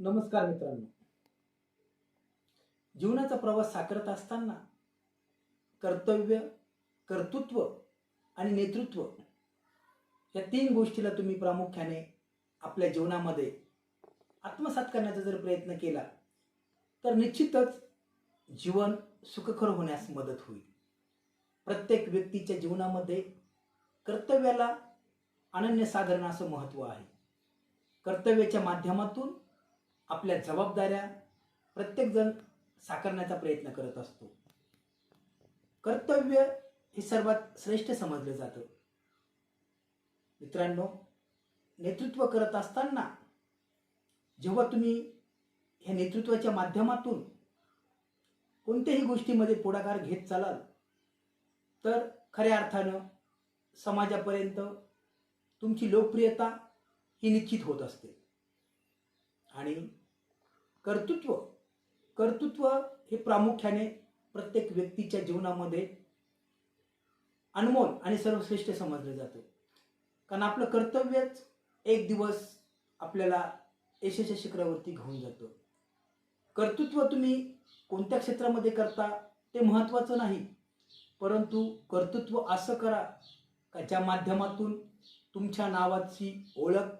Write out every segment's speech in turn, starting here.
नमस्कार मित्रांनो. जीवनाचा प्रवास साकारत असताना कर्तव्य कर्तृत्व आणि नेतृत्व या तीन गोष्टीला तुम्ही प्रामुख्याने आपल्या जीवनामध्ये आत्मसात करण्याचा जर प्रयत्न केला तर निश्चितच जीवन सुखकर होण्यास मदत होईल. प्रत्येक व्यक्तीच्या जीवनामध्ये कर्तव्याला अनन्यसाधारण असं महत्त्व आहे. कर्तव्याच्या माध्यमातून आपल्या जबाबदाऱ्या प्रत्येकजण साकारण्याचा प्रयत्न करत असतो. कर्तव्य हे सर्वात श्रेष्ठ समजलं जातं. मित्रांनो नेतृत्व करत असताना जेव्हा तुम्ही ह्या नेतृत्वाच्या माध्यमातून कोणत्याही गोष्टीमध्ये पुढाकार घेत चालाल तर खऱ्या अर्थानं समाजापर्यंत तुमची लोकप्रियता ही निश्चित होत असते. आणि कर्तृत्व. कर्तृत्व हे प्रामुख्याने प्रत्येक व्यक्तीच्या जीवनामध्ये अनमोल आणि सर्वश्रेष्ठ समजलं जातं. कारण आपलं कर्तव्यच एक दिवस आपल्याला यशाच्या शिखरावरती घेऊन जातं. कर्तृत्व तुम्ही कोणत्या क्षेत्रामध्ये करता ते महत्त्वाचं नाही. परंतु कर्तृत्व असं करा का ज्या माध्यमातून तुमच्या नावाची ओळख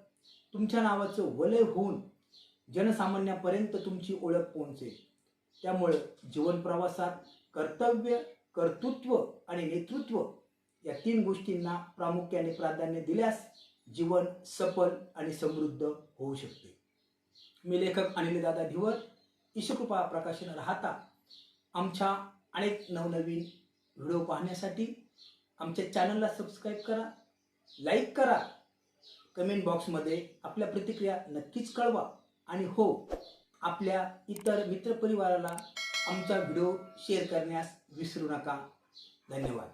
तुमच्या नावाचं वलय होऊन जनसामान्यापर्यंत तुमची ओळख पोहोचेल. त्यामुळे जीवन प्रवासात कर्तव्य कर्तृत्व आणि नेतृत्व या तीन गोष्टींना प्रामुख्याने प्राधान्य दिल्यास जीवन सफल आणि समृद्ध होऊ शकते. मी लेखक अनिलदादा धिवर ईशकृपा प्रकाशन राहता आमच्या अनेक नवनवीन व्हिडिओ पाहण्यासाठी आमच्या चॅनलला सबस्क्राईब करा लाईक करा. कमेंट बॉक्समध्ये आपल्या प्रतिक्रिया नक्कीच कळवा. आणि हो आपल्या इतर मित्रपरिवाराला आमचा व्हिडिओ शेअर करण्यास विसरू नका. धन्यवाद.